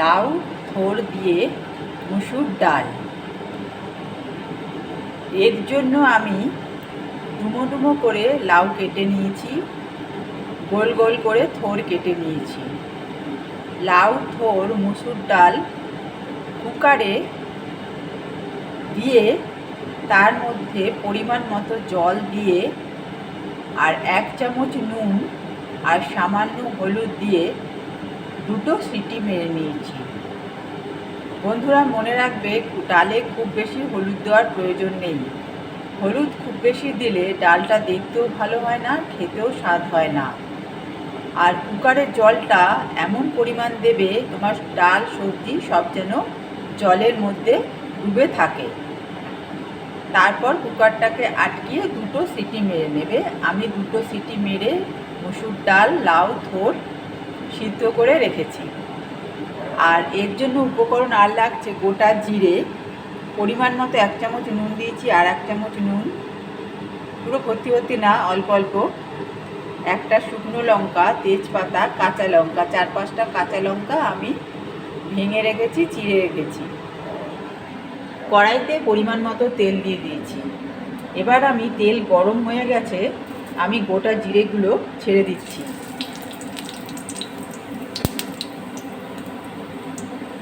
লাউ থোর দিয়ে মুসুর ডাল। এর জন্য আমি ডুমো ডুমো করে লাউ কেটে নিয়েছি, গোল গোল করে থোর কেটে নিয়েছি। লাউ থোর মুসুর ডাল কুকারে দিয়ে তার মধ্যে পরিমাণ মতো জল দিয়ে আর এক চামচ নুন আর সামান্য হলুদ দিয়ে দুটো সিটি মেরে নিয়েছি। বন্ধুরা, মনে রাখবে, ডালে খুব বেশি হলুদ দেওয়ার প্রয়োজন নেই। হলুদ খুব বেশি দিলে ডালটা দেখতেও ভালো হয় না, খেতেও স্বাদ হয় না। আর কুকারের জলটা এমন পরিমাণ দেবে, তোমার ডাল সবজি সব যেন জলের মধ্যে ডুবে থাকে। তারপর কুকারটাকে আটকিয়ে দুটো সিটি মেরে নেবে। আমি দুটো সিটি মেরে মুসুর ডাল, লাউ, থোর সিদ্ধ করে রেখেছি। আর এর জন্য উপকরণ আর লাগছে গোটা জিরে, পরিমাণ মতো এক চামচ নুন দিয়েছি আর এক চামচ নুন। পুরো ভর্তি ভর্তি না, অল্প অল্প। একটা শুকনো লঙ্কা, তেজপাতা, কাঁচা লঙ্কা, চার পাঁচটা কাঁচা লঙ্কা আমি ভেঙে রেখেছি, চিড়ে রেখেছি। কড়াইতে পরিমাণ মতো তেল দিয়ে দিয়েছি। এবার আমি তেল গরম হয়ে গেছে, আমি গোটা জিরেগুলো ছেড়ে দিচ্ছি।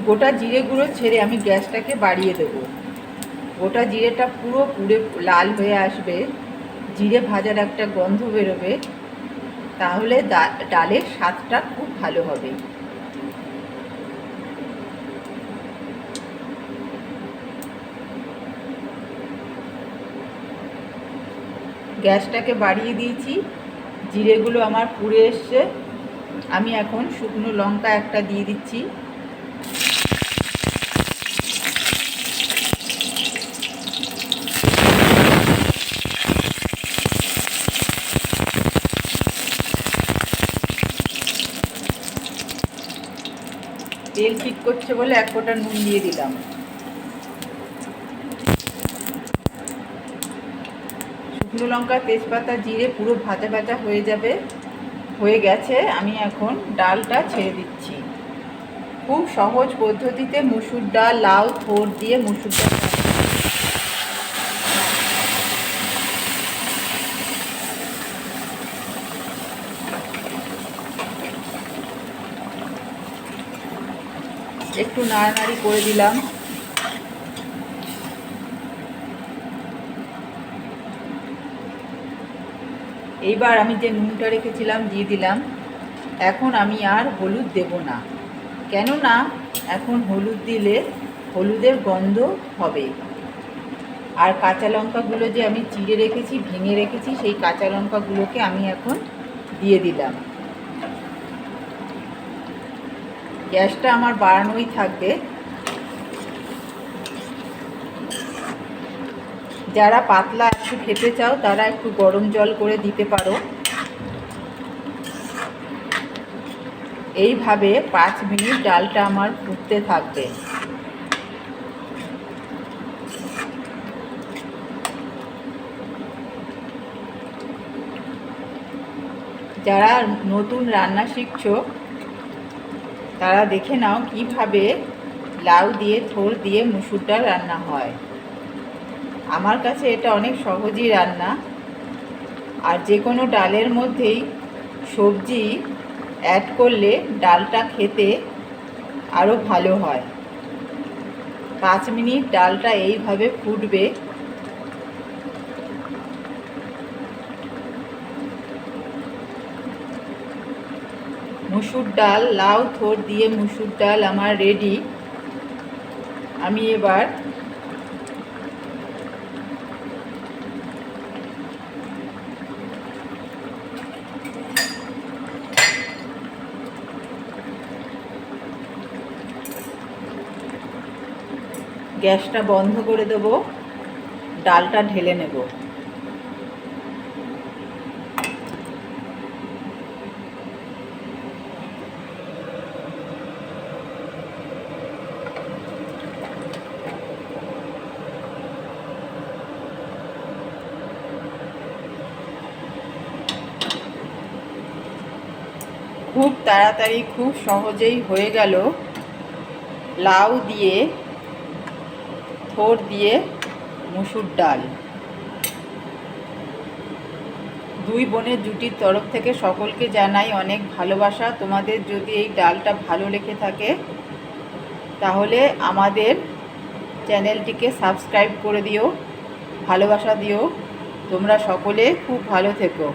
গোটা জিরে গুঁড়ো ছেড়ে আমি গ্যাসটাকে বাড়িয়ে দেবো। গোটা জিরেটা পুরো পুড়ে লাল হয়ে আসবে। জিরে ভাজার একটা গন্ধ বেরোবে। তাহলে ডালের স্বাদটা খুব ভালো হবে। গ্যাসটাকে বাড়িয়ে দিয়েছি। জিরেগুলো আমার পুড়ে এসছে। আমি এখন শুকনো লঙ্কা একটা দিয়ে দিচ্ছি। তেল ঠিক করছে বলে এক ফোঁটা নুন দিয়ে দিলাম। শুকনো লঙ্কা, তেজপাতা, জিরে পুরো ভাজা ভাজা হয়ে যাবে, হয়ে গেছে। আমি এখন ডালটা ছেড়ে দিচ্ছি। খুব সহজ পদ্ধতিতে মুসুর ডাল, লাউ, থোর দিয়ে মুসুর ডাল একটু নাড়ানাড়ি করে দিলাম। এইবার আমি যে নুনটা রেখেছিলাম, দিয়ে দিলাম। এখন আমি আর হলুদ দেব না। কেননা এখন হলুদ দিলে হলুদের গন্ধ হবে। আর কাঁচা লঙ্কাগুলো যে আমি চিড়ে রেখেছি, ভেঙে রেখেছি, সেই কাঁচা লঙ্কাগুলোকে আমি এখন দিয়ে দিলাম। গ্যাসটা আমার বাড়ানোই থাকবে। যারা পাতলা একটু খেতে চাও, তারা একটু গরম জল করে দিতে পারো। এইভাবে পাঁচ মিনিট ডালটা আমার ফুটতে থাকবে। যারা নতুন রান্না শিখছো তারা দেখে নাও কীভাবে লাউ দিয়ে, থোর দিয়ে মুসুর ডাল রান্না হয়। আমার কাছে এটা অনেক সহজই রান্না। আর যে কোনো ডালের মধ্যেই সবজি অ্যাড করলে ডালটা খেতে আরও ভালো হয়। পাঁচ মিনিট ডালটা এইভাবে ফুটবে। মুসুর ডাল, লাউ, থোর দিয়ে মুসুর ডাল আমার রেডি আমি এবার গ্যাসটা বন্ধ করে দেবো, ডালটা ঢেলে নেব। খুব তাড়াতাড়ি, খুব সহজেই হয়ে গেল। লাউ দিয়ে, থোর দিয়ে মুসুর ডাল। দুই বোনের জুটির তরফ থেকে সকলকে জানাই অনেক ভালোবাসা। তোমাদের যদি এই ডালটা ভালো লেগে থাকে, তাহলে আমাদের চ্যানেলটিকে সাবস্ক্রাইব করে দিও, ভালোবাসা দিও। তোমরা সকলে খুব ভালো থেকো।